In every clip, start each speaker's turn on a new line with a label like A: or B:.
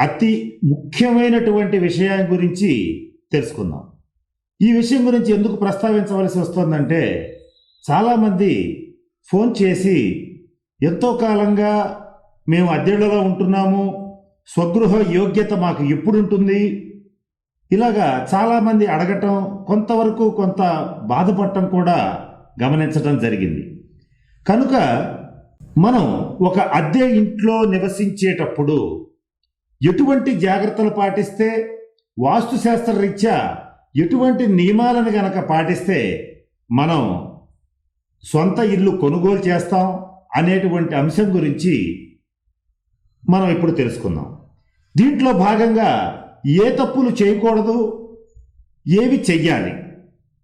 A: అతి ముఖ్యమైనటువంటి విషయం గురించి తెలుసుకుందాం. ఈ విషయం గురించి ఎందుకు ప్రస్తావించవలసి వస్తుందంటే చాలామంది ఫోన్ చేసి ఎంతో కాలంగా మేము అద్దెళ్ళలో ఉంటున్నాము స్వగృహ యోగ్యత మాకు ఎప్పుడు ఉంటుంది ఇలాగా చాలామంది అడగటం కొంతవరకు కొంత బాధపడటం కూడా గమనించడం జరిగింది. కనుక మనం ఒక అద్దె ఇంట్లో నివసించేటప్పుడు ఎటువంటి జాగ్రత్తలు పాటిస్తే వాస్తుశాస్త్ర రీత్యా ఎటువంటి నియమాలను గనక పాటిస్తే మనం సొంత ఇల్లు కొనుగోలు చేస్తాం అనేటువంటి అంశం గురించి మనం ఇప్పుడు తెలుసుకుందాం. దీంట్లో భాగంగా ఏ తప్పులు చేయకూడదు ఏవి చెయ్యాలి?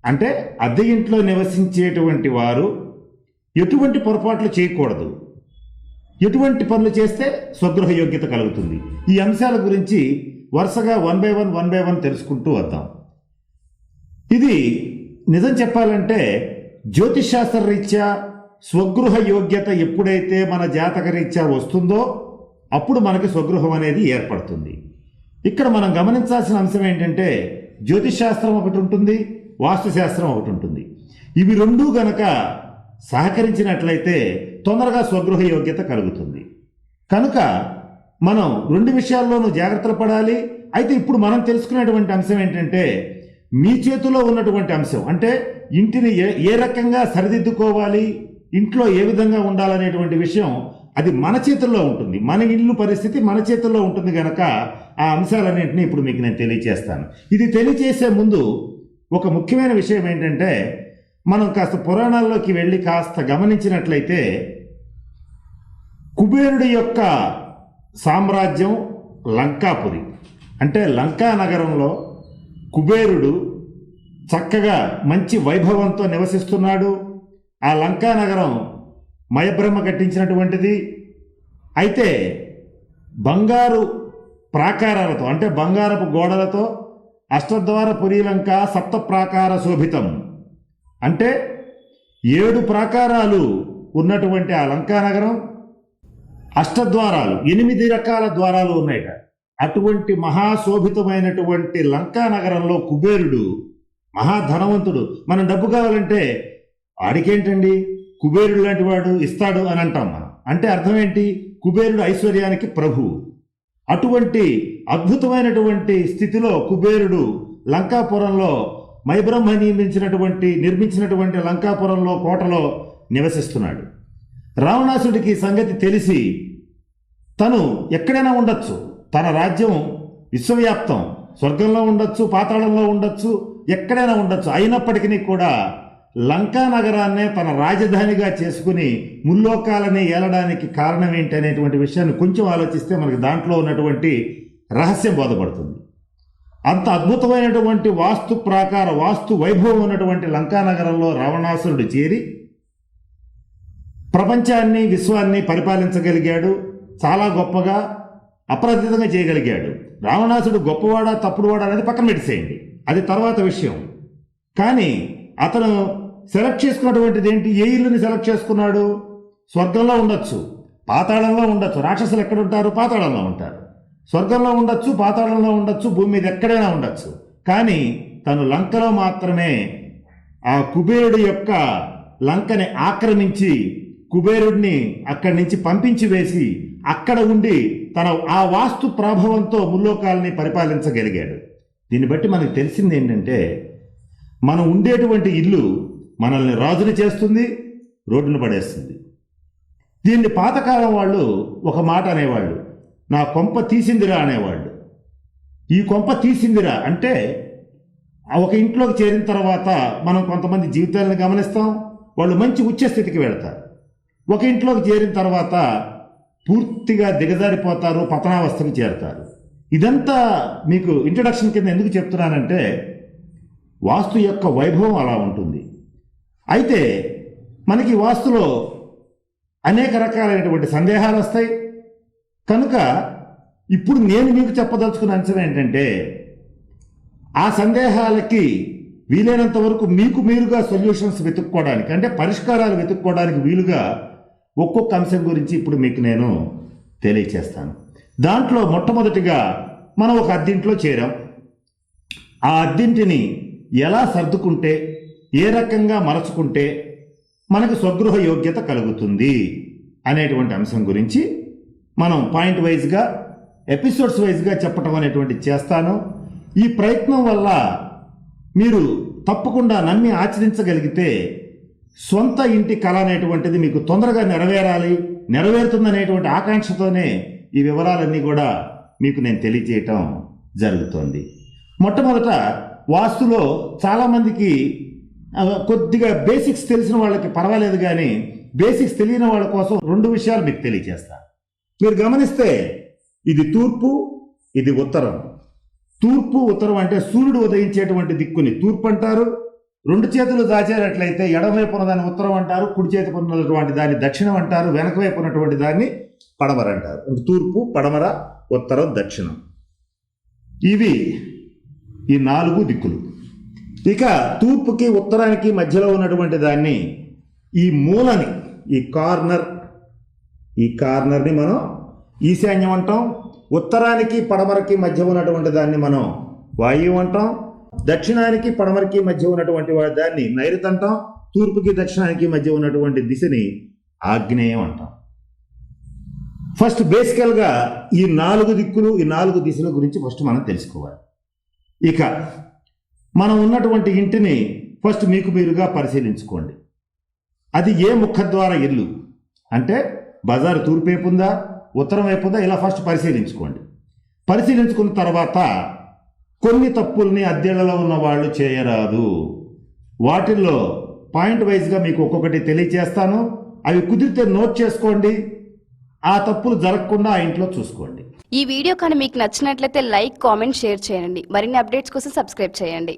A: అంటే అద్దె ఇంట్లో నివసించేటువంటి వారు ఎటువంటి పొరపాట్లు చేయకూడదు. ఎటువంటి పనులు చేస్తే స్వగృహ యోగ్యత కలుగుతుంది? ఈ అంశాల గురించి వరుసగా one by one one by one తెలుసుకుంటూ వద్దాం. ఇది నిజం చెప్పాలంటే జ్యోతిషాస్త్ర రీత్యా స్వగృహ యోగ్యత ఎప్పుడైతే మన జాతక రీత్యా వస్తుందో అప్పుడు మనకి స్వగృహం అనేది ఏర్పడుతుంది. ఇక్కడ మనం గమనించాల్సిన అంశం ఏంటంటే జ్యోతిషాస్త్రం ఒకటి ఉంటుంది వాస్తుశాస్త్రం ఒకటి ఉంటుంది. ఇవి రెండూ గనక సహకరించినట్లయితే తొందరగా స్వగృహ యోగ్యత కలుగుతుంది. కనుక మనం రెండు విషయాల్లోనూ జాగ్రత్తలు పడాలి. అయితే ఇప్పుడు మనం తెలుసుకునేటువంటి అంశం ఏంటంటే మీ చేతిలో ఉన్నటువంటి అంశం. అంటే ఇంటిని ఏ ఏ రకంగా సరిదిద్దుకోవాలి ఇంట్లో ఏ విధంగా ఉండాలనేటువంటి విషయం అది మన చేతుల్లో ఉంటుంది. మన ఇల్లు పరిస్థితి మన చేతుల్లో ఉంటుంది కనుక ఆ అంశాలన్నింటినీ ఇప్పుడు మీకు నేను తెలియజేస్తాను ఇది తెలియజేసే ముందు ఒక ముఖ్యమైన విషయం ఏంటంటే మనం కాస్త పురాణాల్లోకి వెళ్ళి కాస్త గమనించినట్లయితే కుబేరుడి యొక్క సామ్రాజ్యం లంకాపురి. అంటే లంకా నగరంలో కుబేరుడు చక్కగా మంచి వైభవంతో నివసిస్తున్నాడు. ఆ లంకా నగరం మయబ్రహ్మ కట్టించినటువంటిది. అయితే బంగారు ప్రాకారాలతో అంటే బంగారపు గోడలతో అష్టద్వార పురీలంక సప్త ప్రాకార శోభితం. అంటే ఏడు ప్రాకారాలు ఉన్నటువంటి ఆ లంకా నగరం అష్టద్వారాలు ఎనిమిది రకాల ద్వారాలు ఉన్నాయట. అటువంటి మహాశోభితమైనటువంటి లంకా నగరంలో కుబేరుడు మహాధనవంతుడు. మనం డబ్బు కావాలంటే వాడికేంటండి? కుబేరుడు లాంటి వాడు ఇస్తాడు అని అంటాం మనం. అంటే అర్థం ఏంటి? కుబేరుడు ఐశ్వర్యానికి ప్రభువు అటువంటి అద్భుతమైనటువంటి స్థితిలో కుబేరుడు లంకాపురంలో మైబ్రహ్మ నిర్మించినటువంటి నిర్మించినటువంటి లంకాపురంలో కోటలో నివసిస్తున్నాడు. రావణాసుడికి సంగతి తెలిసి తను ఎక్కడైనా ఉండొచ్చు. తన రాజ్యం విశ్వవ్యాప్తం. స్వర్గంలో ఉండొచ్చు పాతాళంలో ఉండొచ్చు ఎక్కడైనా ఉండొచ్చు. అయినప్పటికీ కూడా లంకా నగరాన్నే తన రాజధానిగా చేసుకుని ముల్లోకాలని ఏలడానికి కారణం ఏంటి అనేటువంటి విషయాన్ని కొంచెం ఆలోచిస్తే మనకి దాంట్లో ఉన్నటువంటి రహస్యం బోధపడుతుంది. అంత అద్భుతమైనటువంటి వాస్తు ప్రాకార వాస్తు వైభవం ఉన్నటువంటి లంకా నగరంలో రావణాసురుడు చేరి ప్రపంచాన్ని విశ్వాన్ని పరిపాలించగలిగాడు. చాలా గొప్పగా అప్రతితంగా చేయగలిగాడు. రావణాసుడు గొప్పవాడా తప్పుడువాడా అనేది పక్కన పెట్టేసేయండి. అది తర్వాత విషయం. కానీ అతను సెలెక్ట్ చేసుకున్నటువంటిది ఏంటి? ఏ ఇల్లుని సెలెక్ట్ చేసుకున్నాడు? స్వర్గంలో ఉండొచ్చు పాతాళంలో ఉండొచ్చు రాక్షసులు ఎక్కడ ఉంటారు? పాతాళంలో ఉంటారు. స్వర్గంలో ఉండొచ్చు పాతాళంలో ఉండొచ్చు భూమి మీద ఎక్కడైనా ఉండొచ్చు. కానీ తను లంకలో మాత్రమే ఆ కుబేరుడు యొక్క లంకని ఆక్రమించి కుబేరుడిని అక్కడి నుంచి పంపించి వేసి అక్కడ ఉండి తన ఆ వాస్తు ప్రభావంతో ముల్లోకాలని పరిపాలించగలిగాడు. దీన్ని బట్టి మనకు తెలిసింది ఏంటంటే మనం ఉండేటువంటి ఇల్లు మనల్ని రాజుని చేస్తుంది రోడ్డును పడేస్తుంది. దీన్ని పాతకాలం వాళ్ళు ఒక మాట అనేవాళ్ళు. నా కొంప తీసిందిరా అనేవాళ్ళు. ఈ కొంప తీసిందిరా అంటే ఆ ఒక ఇంట్లోకి చేరిన తర్వాత మనం కొంతమంది జీవితాలను గమనిస్తాం వాళ్ళు మంచి ఉచ్చ స్థితికి వెళతారు. ఒక ఇంట్లోకి చేరిన తర్వాత పూర్తిగా దిగజారిపోతారు పతనావస్థకు చేరుతారు. ఇదంతా మీకు ఇంట్రడక్షన్ కింద ఎందుకు చెప్తున్నానంటే వాస్తు యొక్క వైభవం అలా ఉంటుంది. అయితే మనకి వాస్తులో అనేక రకాలైనటువంటి సందేహాలు వస్తాయి. కనుక ఇప్పుడు నేను మీకు చెప్పదలుచుకున్న అంశం ఏంటంటే ఆ సందేహాలకి వీలైనంత వరకు మీకు మీరుగా సొల్యూషన్స్ వెతుక్కోవడానికి అంటే పరిష్కారాలు వెతుక్కోవడానికి వీలుగా ఒక్కొక్క అంశం గురించి ఇప్పుడు మీకు నేను తెలియచేస్తాను. దాంట్లో మొట్టమొదటిగా మనం ఒక అద్దింట్లో చేరాం. ఆ అద్దింటిని ఎలా సర్దుకుంటే ఏ రకంగా మరచుకుంటే మనకు స్వగృహ యోగ్యత కలుగుతుంది అనేటువంటి అంశం గురించి మనం పాయింట్ వైజ్గా ఎపిసోడ్స్ వైజ్గా చెప్పటం అనేటువంటి చేస్తాను. ఈ ప్రయత్నం వల్ల మీరు తప్పకుండా నమ్మి ఆచరించగలిగితే సొంత ఇంటి కళ అనేటువంటిది మీకు తొందరగా నెరవేరాలి నెరవేరుతుందనేటువంటి ఆకాంక్షతోనే ఈ వివరాలన్నీ కూడా మీకు నేను తెలియజేయటం జరుగుతోంది. మొట్టమొదట వాస్తులో చాలామందికి కొద్దిగా బేసిక్స్ తెలిసిన వాళ్ళకి పర్వాలేదు కానీ బేసిక్స్ తెలియని వాళ్ళ కోసం రెండు విషయాలు మీకు తెలియజేస్తాను. మీరు గమనిస్తే ఇది తూర్పు ఇది ఉత్తరం. తూర్పు ఉత్తరం అంటే సూర్యుడు ఉదయించేటువంటి దిక్కుని తూర్పు అంటారు. రెండు చేతులు దాచేటట్లయితే ఎడమవైపు ఉన్నదాన్ని ఉత్తరం అంటారు కుడి చేతి ఉన్నటువంటి దాన్ని దక్షిణం అంటారు వెనక వైపు ఉన్నటువంటి దాన్ని పడమర అంటారు. తూర్పు పడమర ఉత్తరం దక్షిణం. ఇవి ఈ నాలుగు దిక్కులు. ఇక తూర్పుకి ఉత్తరానికి మధ్యలో ఉన్నటువంటి దాన్ని ఈ మూలని ఈ కార్నర్ ఈ కార్నర్ని మనం ఈశాన్యం అంటాం. ఉత్తరానికి పడమరకి మధ్య ఉన్నటువంటి దాన్ని మనం వాయువు అంటాం. దక్షిణానికి పడమరకి మధ్య ఉన్నటువంటి దాన్ని నైరుతి అంటాం. తూర్పుకి దక్షిణానికి మధ్య ఉన్నటువంటి దిశని ఆగ్నేయం అంటాం. ఫస్ట్ బేసికల్గా ఈ నాలుగు దిక్కులు ఈ నాలుగు దిశల గురించి ఫస్ట్ మనం తెలుసుకోవాలి. ఇక మనం ఉన్నటువంటి ఇంటిని ఫస్ట్ మీకు మీరుగా పరిశీలించుకోండి. అది ఏ ముఖద్వార ఇల్లు? అంటే బజారు తూర్పు వైపు ఉందా ఉత్తరం వైపు ఉందా ఇలా ఫస్ట్ పరిశీలించుకోండి. పరిశీలించుకున్న తర్వాత కొన్ని తప్పుల్ని అద్దెలలో ఉన్న వాళ్ళు చేయరాదు. వాటిల్లో పాయింట్ వైజ్గా మీకు ఒక్కొక్కటి తెలియజేస్తాను అవి కుదిరితే నోట్ చేసుకోండి. ఆ తప్పులు జరగకుండా ఆ ఇంట్లో చూసుకోండి.
B: ఈ వీడియో కానీ మీకు నచ్చినట్లయితే లైక్ కామెంట్ షేర్ చేయండి. మరిన్ని అప్డేట్స్ కోసం సబ్స్క్రైబ్ చేయండి.